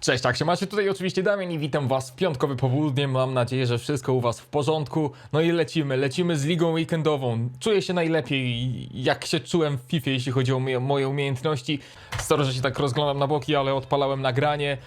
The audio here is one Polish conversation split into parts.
Cześć, tak się macie tutaj oczywiście Damian i witam was w piątkowy popołudnie. Mam nadzieję, że wszystko u was w porządku. No i lecimy, lecimy z ligą weekendową. Czuję się najlepiej, jak się czułem w FIFA, jeśli chodzi o moje, umiejętności. Sorry, że się tak rozglądam na boki, ale odpalałem nagranie.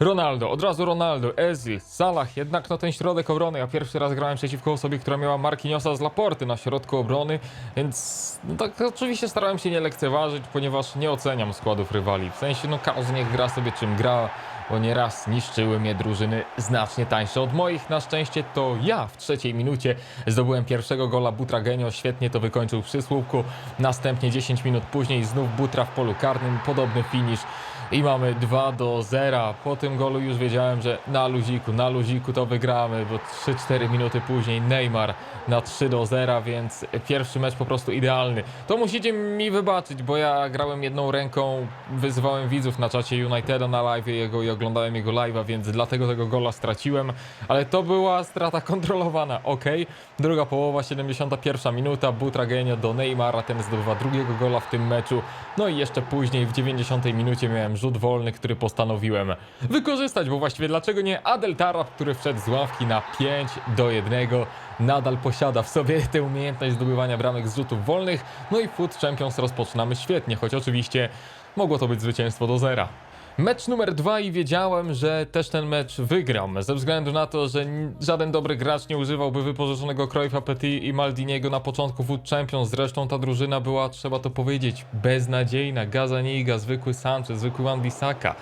Ronaldo, od razu Ronaldo, Ezil, Salah, jednak no ten środek obrony. Ja pierwszy raz grałem przeciwko osobie, która miała Marquinhosa z Laporty na środku obrony, więc no tak oczywiście starałem się nie lekceważyć, ponieważ nie oceniam składów rywali. W sensie, no każdy niech gra sobie czym gra, bo nieraz niszczyły mnie drużyny znacznie tańsze od moich. Na szczęście to ja w trzeciej minucie zdobyłem pierwszego gola Butragenio, świetnie to wykończył przy słupku. Następnie 10 minut później znów Butra w polu karnym, podobny finish. I mamy 2 do 0. Po tym golu już wiedziałem, że na luziku, na luziku to wygramy, bo 3-4 minuty później Neymar na 3 do 0, więc pierwszy mecz po prostu idealny. To musicie mi wybaczyć, bo ja grałem jedną ręką, wyzywałem widzów na czacie Uniteda na live jego i oglądałem jego live'a, więc dlatego tego gola straciłem, ale to była strata kontrolowana, ok. Druga połowa, 71 minuta, Butragenio do Neymara, ten zdobywa drugiego gola w tym meczu. No i jeszcze później w 90 minucie miałem rzut wolny, który postanowiłem wykorzystać, bo właściwie dlaczego nie Adel Tarab, który wszedł z ławki na 5 do 1, nadal posiada w sobie tę umiejętność zdobywania bramek z rzutów wolnych. No i Foot Champions rozpoczynamy świetnie, choć oczywiście mogło to być zwycięstwo do zera. Mecz numer dwa i wiedziałem, że też ten mecz wygram, ze względu na to, że żaden dobry gracz nie używałby wypożyczonego Cruyffa, Petit i Maldiniego na początku Foot Champions. Zresztą ta drużyna była, trzeba to powiedzieć, beznadziejna. Gazaniga, zwykły Sanchez, zwykły Wan-Bissaka.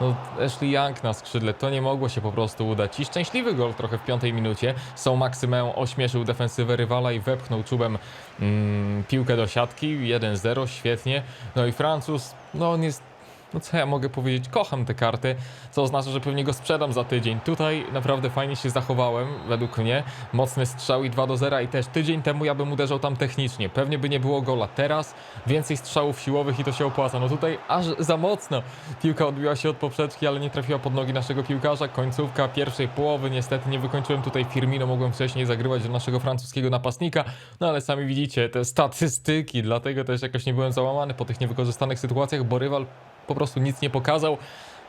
No, Ashley Young na skrzydle, to nie mogło się po prostu udać. I szczęśliwy gol trochę w piątej minucie. Są Maksymę ośmieszył defensywę rywala i wepchnął czubem mm, piłkę do siatki. 1-0, świetnie. No i Francuz, no on jest no co ja mogę powiedzieć, kocham tę kartę, co oznacza, że pewnie go sprzedam za tydzień. Tutaj naprawdę fajnie się zachowałem, według mnie. Mocny strzał i 2 do 0 i też tydzień temu ja bym uderzał tam technicznie. Pewnie by nie było gola. Teraz więcej strzałów siłowych i to się opłaca. No tutaj aż za mocno. Piłka odbiła się od poprzeczki, ale nie trafiła pod nogi naszego piłkarza. Końcówka pierwszej połowy. Niestety nie wykończyłem tutaj Firmino, mogłem wcześniej zagrywać do naszego francuskiego napastnika. No ale sami widzicie te statystyki, dlatego też jakoś nie byłem załamany po tych niewykorzystanych sytuacjach, bo rywal po prostu nic nie pokazał.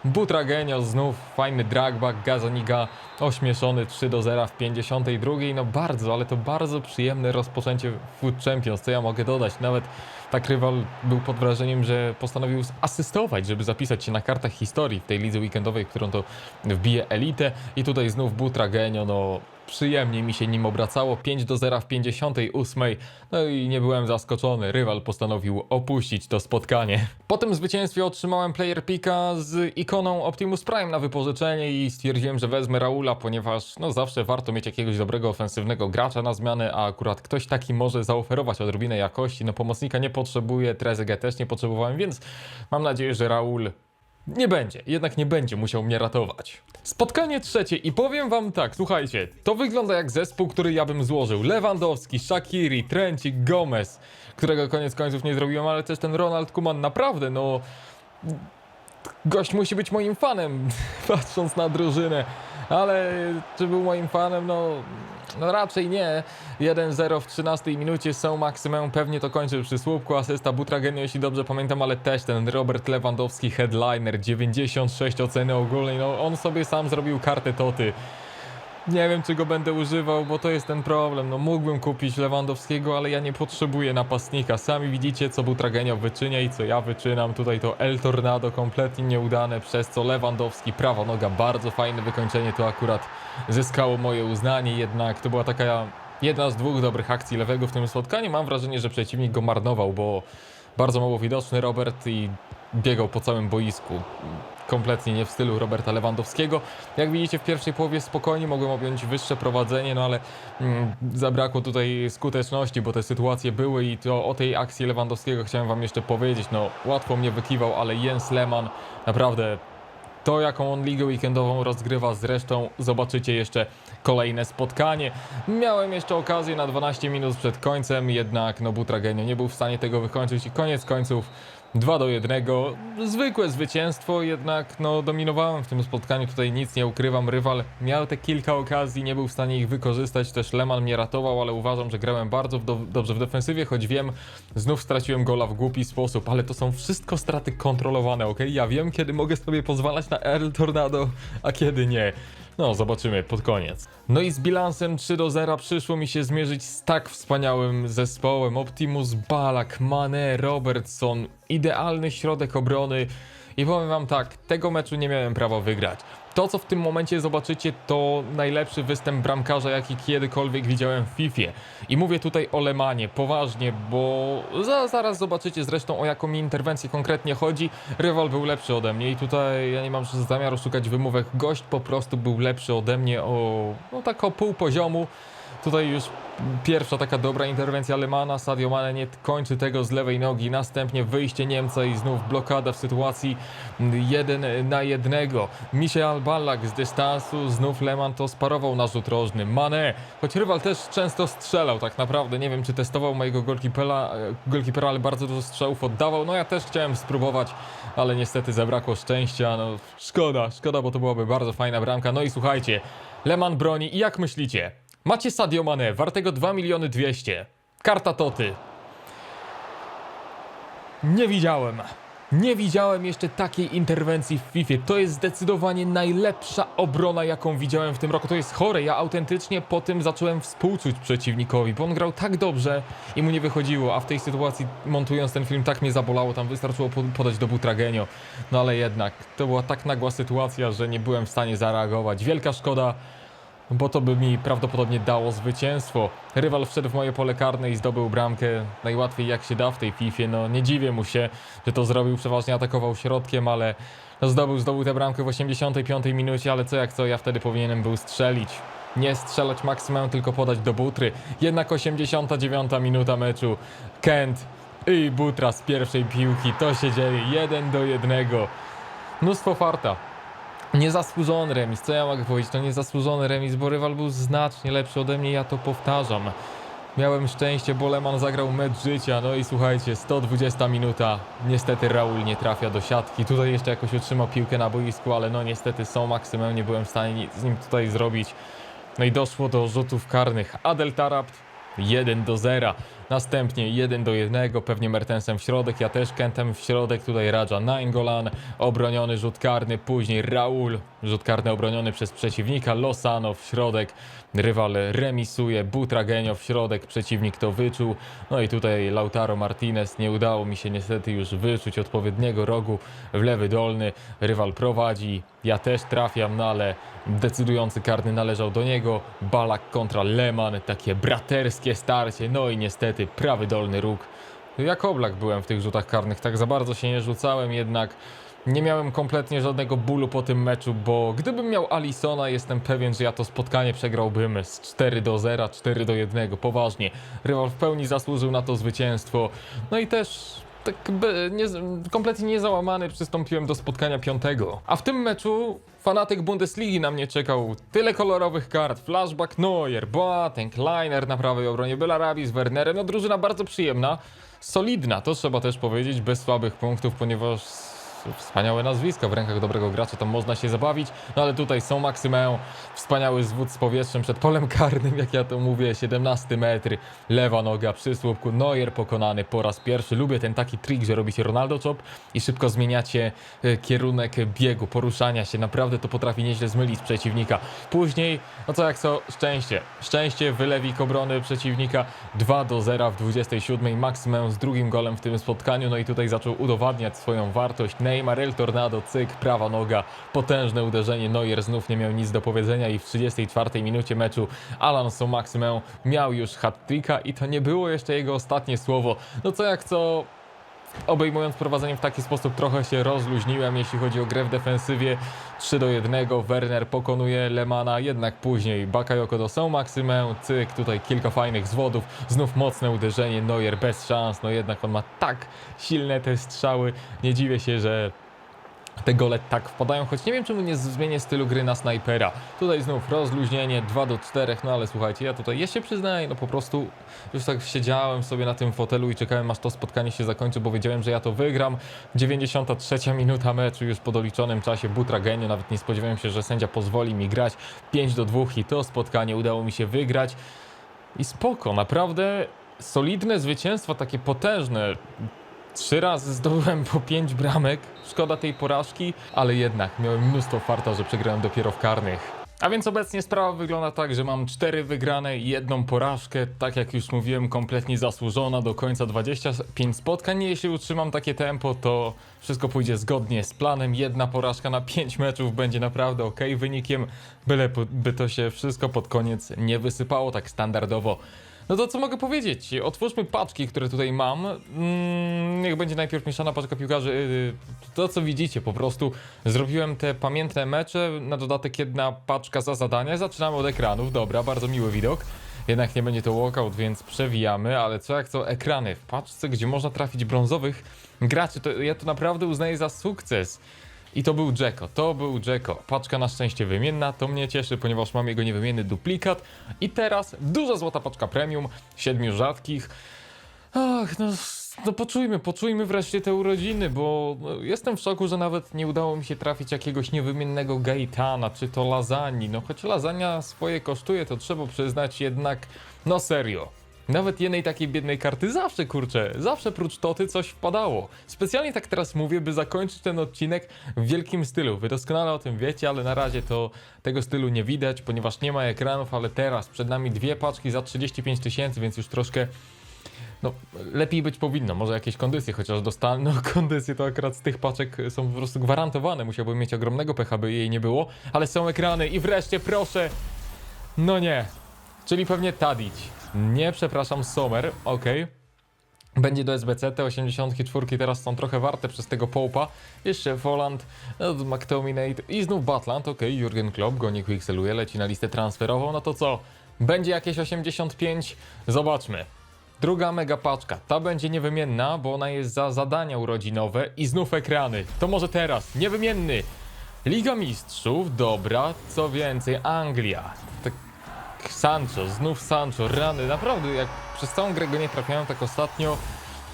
Butragenio znów fajny dragback, Gazaniga ośmieszony 3 do 0 w 52. No bardzo, ale to bardzo przyjemne rozpoczęcie Food Champions, co ja mogę dodać. Nawet tak rywal był pod wrażeniem, że postanowił asystować, żeby zapisać się na kartach historii w tej lidze weekendowej, którą to wbije elitę. I tutaj znów Butragenio, no przyjemnie mi się nim obracało. 5 do 0 w 58. No i nie byłem zaskoczony. Rywal postanowił opuścić to spotkanie. Po tym zwycięstwie otrzymałem player picka z ikoną Optimus Prime na wypożyczenie i stwierdziłem, że wezmę Raula, ponieważ no zawsze warto mieć jakiegoś dobrego ofensywnego gracza na zmianę, a akurat ktoś taki może zaoferować odrobinę jakości. No pomocnika nie potrzebuję, Trezeguet też nie potrzebowałem, więc mam nadzieję, że Raul nie będzie, jednak nie będzie musiał mnie ratować. Spotkanie trzecie i powiem wam tak, słuchajcie, to wygląda jak zespół, który ja bym złożył. Lewandowski, Shakiri, Trencik, Gomez, którego koniec końców nie zrobiłem, ale też ten Ronald Kuman, naprawdę, no... Gość musi być moim fanem, patrząc na drużynę, ale czy był moim fanem, no, no raczej nie. 1-0 w 13 minucie są Maksymę, pewnie to kończy przy słupku, asysta Butragenio, jeśli dobrze pamiętam, ale też ten Robert Lewandowski headliner, 96 oceny ogólnej, no on sobie sam zrobił kartę Toty. Nie wiem, czy go będę używał, bo to jest ten problem. No mógłbym kupić Lewandowskiego, ale ja nie potrzebuję napastnika. Sami widzicie, co Butragenio wyczynia i co ja wyczynam. Tutaj to El Tornado kompletnie nieudane, przez co Lewandowski, prawa noga, bardzo fajne wykończenie. To akurat zyskało moje uznanie, jednak to była taka jedna z dwóch dobrych akcji lewego w tym spotkaniu. Mam wrażenie, że przeciwnik go marnował, bo bardzo mało widoczny Robert i biegał po całym boisku. Kompletnie nie w stylu Roberta Lewandowskiego. Jak widzicie, w pierwszej połowie spokojnie mogłem objąć wyższe prowadzenie, no ale mm, zabrakło tutaj skuteczności, bo te sytuacje były i to o tej akcji Lewandowskiego chciałem Wam jeszcze powiedzieć. No, łatwo mnie wykiwał, ale Jens Lehmann naprawdę to, jaką on ligę weekendową rozgrywa, zresztą zobaczycie jeszcze kolejne spotkanie. Miałem jeszcze okazję na 12 minut przed końcem, jednak no Butragenio nie był w stanie tego wykończyć i koniec końców 2 do 1. Zwykłe zwycięstwo, jednak no, dominowałem w tym spotkaniu. Tutaj nic nie ukrywam. Rywal miał te kilka okazji, nie był w stanie ich wykorzystać. Też Leman mnie ratował, ale uważam, że grałem bardzo do, dobrze w defensywie, choć wiem, znów straciłem gola w głupi sposób, ale to są wszystko straty kontrolowane, ok? Ja wiem, kiedy mogę sobie pozwalać na El Tornado, a kiedy nie. No, zobaczymy pod koniec. No i z bilansem 3 do 0 przyszło mi się zmierzyć z tak wspaniałym zespołem. Optimus, Balak, Mane, Robertson, idealny środek obrony. I powiem wam tak, tego meczu nie miałem prawa wygrać. To, co w tym momencie zobaczycie, to najlepszy występ bramkarza, jaki kiedykolwiek widziałem w FIFA. I mówię tutaj o Lemanie, poważnie, bo za, zaraz zobaczycie zresztą o jaką mi interwencję konkretnie chodzi. Rywal był lepszy ode mnie i tutaj ja nie mam zamiaru szukać wymówek. Gość po prostu był lepszy ode mnie o, no tak o pół poziomu. Tutaj już pierwsza taka dobra interwencja Lemana, Sadio Mane nie kończy tego z lewej nogi, następnie wyjście Niemca i znów blokada w sytuacji jeden na jednego. Michel Ballack z dystansu, znów Leman to sparował na rzut rożny. Mane, choć rywal też często strzelał tak naprawdę, nie wiem czy testował mojego golkipera, golkipera ale bardzo dużo strzałów oddawał. No ja też chciałem spróbować, ale niestety zabrakło szczęścia, no szkoda, szkoda, bo to byłaby bardzo fajna bramka. No i słuchajcie, Leman broni i jak myślicie? Macie Sadio Mane, wartego 2 miliony 200. Karta Toty. Nie widziałem. Nie widziałem jeszcze takiej interwencji w FIFA. To jest zdecydowanie najlepsza obrona, jaką widziałem w tym roku. To jest chore. Ja autentycznie po tym zacząłem współczuć przeciwnikowi, bo on grał tak dobrze i mu nie wychodziło. A w tej sytuacji, montując ten film, tak mnie zabolało. Tam wystarczyło po- podać do Butragenio. No ale jednak, to była tak nagła sytuacja, że nie byłem w stanie zareagować. Wielka szkoda bo to by mi prawdopodobnie dało zwycięstwo. Rywal wszedł w moje pole karne i zdobył bramkę najłatwiej jak się da w tej FIFA. No nie dziwię mu się, że to zrobił, przeważnie atakował środkiem, ale no, zdobył, zdobył tę bramkę w 85 minucie, ale co jak co, ja wtedy powinienem był strzelić. Nie strzelać maksimum, tylko podać do butry. Jednak 89 minuta meczu. Kent i butra z pierwszej piłki. To się dzieje 1 do 1. Mnóstwo farta. Niezasłużony remis, co ja mogę powiedzieć? To niezasłużony remis, bo rywal był znacznie lepszy ode mnie, ja to powtarzam. Miałem szczęście, bo Leman zagrał mecz życia, no i słuchajcie, 120 minuta. Niestety Raul nie trafia do siatki. Tutaj jeszcze jakoś utrzymał piłkę na boisku, ale no niestety są maksymum, nie byłem w stanie z nim tutaj zrobić. No i doszło do rzutów karnych. Adel Tarabt 1 do 0. Następnie 1 do 1, pewnie Mertensem w środek, ja też Kentem w środek, tutaj Raja Nainggolan, obroniony rzut karny, później Raul, rzut karny obroniony przez przeciwnika, Losano w środek, rywal remisuje, Butragenio w środek, przeciwnik to wyczuł, no i tutaj Lautaro Martinez, nie udało mi się niestety już wyczuć odpowiedniego rogu w lewy dolny, rywal prowadzi, ja też trafiam, no ale decydujący karny należał do niego, Balak kontra Leman, takie braterskie starcie, no i niestety prawy dolny róg. Jak oblak byłem w tych rzutach karnych, tak za bardzo się nie rzucałem, jednak nie miałem kompletnie żadnego bólu po tym meczu, bo gdybym miał Alisona, jestem pewien, że ja to spotkanie przegrałbym z 4 do 0, 4 do 1, poważnie. Rywal w pełni zasłużył na to zwycięstwo. No i też tak nie, kompletnie niezałamany przystąpiłem do spotkania piątego. A w tym meczu fanatyk Bundesligi na mnie czekał. Tyle kolorowych kart, flashback Neuer, Boateng, Kleiner na prawej obronie, Belarabi z Wernerem. No drużyna bardzo przyjemna, solidna, to trzeba też powiedzieć, bez słabych punktów, ponieważ wspaniałe nazwisko. W rękach dobrego gracza, to można się zabawić, no ale tutaj są Maksymę, wspaniały zwód z powietrzem przed polem karnym, jak ja to mówię, 17 metry, lewa noga przy słupku, Neuer pokonany po raz pierwszy, lubię ten taki trik, że robi się Ronaldo chop i szybko zmieniacie e, kierunek biegu, poruszania się, naprawdę to potrafi nieźle zmylić przeciwnika. Później, no co jak co, szczęście, szczęście, wylewik obrony przeciwnika, 2 do 0 w 27, Maksymę z drugim golem w tym spotkaniu, no i tutaj zaczął udowadniać swoją wartość, Neymar, El Tornado, cyk, prawa noga, potężne uderzenie, Neuer znów nie miał nic do powiedzenia i w 34 minucie meczu Alonso Maksymę miał już hat-tricka i to nie było jeszcze jego ostatnie słowo. No co jak co, obejmując prowadzenie w taki sposób trochę się rozluźniłem, jeśli chodzi o grę w defensywie. 3 do 1, Werner pokonuje Lemana, jednak później Bakayoko do są Maksymę, cyk, tutaj kilka fajnych zwodów, znów mocne uderzenie, Neuer bez szans, no jednak on ma tak silne te strzały, nie dziwię się, że te gole tak wpadają, choć nie wiem czemu nie zmienię stylu gry na snajpera. Tutaj znów rozluźnienie 2 do 4, no ale słuchajcie, ja tutaj, ja się przyznaję, no po prostu już tak siedziałem sobie na tym fotelu i czekałem aż to spotkanie się zakończy, bo wiedziałem, że ja to wygram. 93 minuta meczu już po doliczonym czasie Butragenie, nawet nie spodziewałem się, że sędzia pozwoli mi grać 5 do 2 i to spotkanie udało mi się wygrać. I spoko, naprawdę solidne zwycięstwo, takie potężne. Trzy razy zdobyłem po pięć bramek. Szkoda tej porażki, ale jednak miałem mnóstwo farta, że przegrałem dopiero w karnych. A więc obecnie sprawa wygląda tak, że mam cztery wygrane i jedną porażkę. Tak jak już mówiłem, kompletnie zasłużona do końca 25 spotkań. Jeśli utrzymam takie tempo, to wszystko pójdzie zgodnie z planem. Jedna porażka na 5 meczów będzie naprawdę ok wynikiem, byle by to się wszystko pod koniec nie wysypało tak standardowo. No to co mogę powiedzieć? Otwórzmy paczki, które tutaj mam. Mm, niech będzie najpierw mieszana paczka piłkarzy. Yy, To co widzicie, po prostu zrobiłem te pamiętne mecze, na dodatek jedna paczka za zadania. Zaczynamy od ekranów, dobra, bardzo miły widok. Jednak nie będzie to walkout, więc przewijamy, ale co jak to ekrany w paczce, gdzie można trafić brązowych graczy, to ja to naprawdę uznaję za sukces. I to był Jacko, to był Jacko. Paczka na szczęście wymienna, to mnie cieszy, ponieważ mam jego niewymienny duplikat. I teraz duża złota paczka premium, siedmiu rzadkich. Ach, no, no poczujmy, poczujmy wreszcie te urodziny, bo no, jestem w szoku, że nawet nie udało mi się trafić jakiegoś niewymiennego Gaitana, czy to lasagne. No choć lasagna swoje kosztuje, to trzeba przyznać jednak, no serio. Nawet jednej takiej biednej karty zawsze, kurczę, zawsze prócz toty coś wpadało. Specjalnie tak teraz mówię, by zakończyć ten odcinek w wielkim stylu. Wy doskonale o tym wiecie, ale na razie to tego stylu nie widać, ponieważ nie ma ekranów, ale teraz przed nami dwie paczki za 35 tysięcy, więc już troszkę no, lepiej być powinno. Może jakieś kondycje chociaż dostałem. No, kondycje to akurat z tych paczek są po prostu gwarantowane. Musiałbym mieć ogromnego pecha, by jej nie było. Ale są ekrany i wreszcie proszę. No nie. Czyli pewnie Tadić. Nie, przepraszam, Sommer. Okej. Będzie do SBC, te 84 teraz są trochę warte przez tego Połpa. Jeszcze Voland, no, McTominay i znów Batland, okej, Jurgen Klopp, goni quickseluje, leci na listę transferową, no to co? Będzie jakieś 85? Zobaczmy. Druga mega paczka. Ta będzie niewymienna, bo ona jest za zadania urodzinowe i znów ekrany. To może teraz. Niewymienny. Liga Mistrzów, dobra. Co więcej, Anglia. Tak Sancho, znów Sancho, rany. Naprawdę, jak przez całą grę go nie trafiałem, tak ostatnio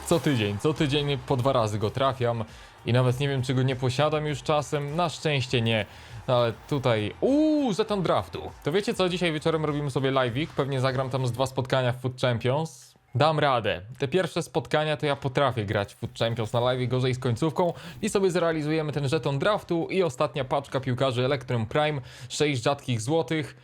co tydzień, co tydzień po dwa razy go trafiam i nawet nie wiem, czy go nie posiadam już czasem. Na szczęście nie. No ale tutaj, uuu, żeton draftu. To wiecie co, dzisiaj wieczorem robimy sobie live'ik, pewnie zagram tam z dwa spotkania w Food Champions. Dam radę. Te pierwsze spotkania to ja potrafię grać w Food Champions na live, gorzej z końcówką i sobie zrealizujemy ten żeton draftu i ostatnia paczka piłkarzy Electrum Prime, 6 rzadkich złotych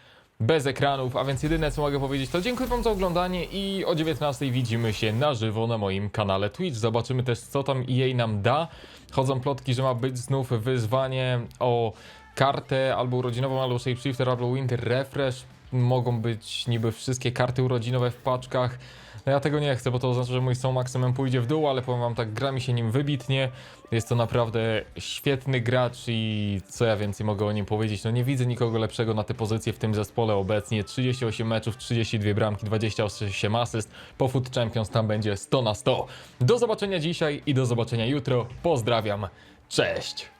bez ekranów, a więc jedyne co mogę powiedzieć to dziękuję wam za oglądanie i o 19 widzimy się na żywo na moim kanale Twitch. Zobaczymy też co tam EA nam da. Chodzą plotki, że ma być znów wyzwanie o kartę albo urodzinową, albo Shapeshifter, albo Winter Refresh. Mogą być niby wszystkie karty urodzinowe w paczkach. No ja tego nie chcę, bo to oznacza, że mój są maksimum pójdzie w dół, ale powiem wam tak, gra mi się nim wybitnie. Jest to naprawdę świetny gracz i co ja więcej mogę o nim powiedzieć? No nie widzę nikogo lepszego na tę pozycję w tym zespole obecnie. 38 meczów, 32 bramki, 28 asyst. Po Food Champions tam będzie 100 na 100. Do zobaczenia dzisiaj i do zobaczenia jutro. Pozdrawiam. Cześć!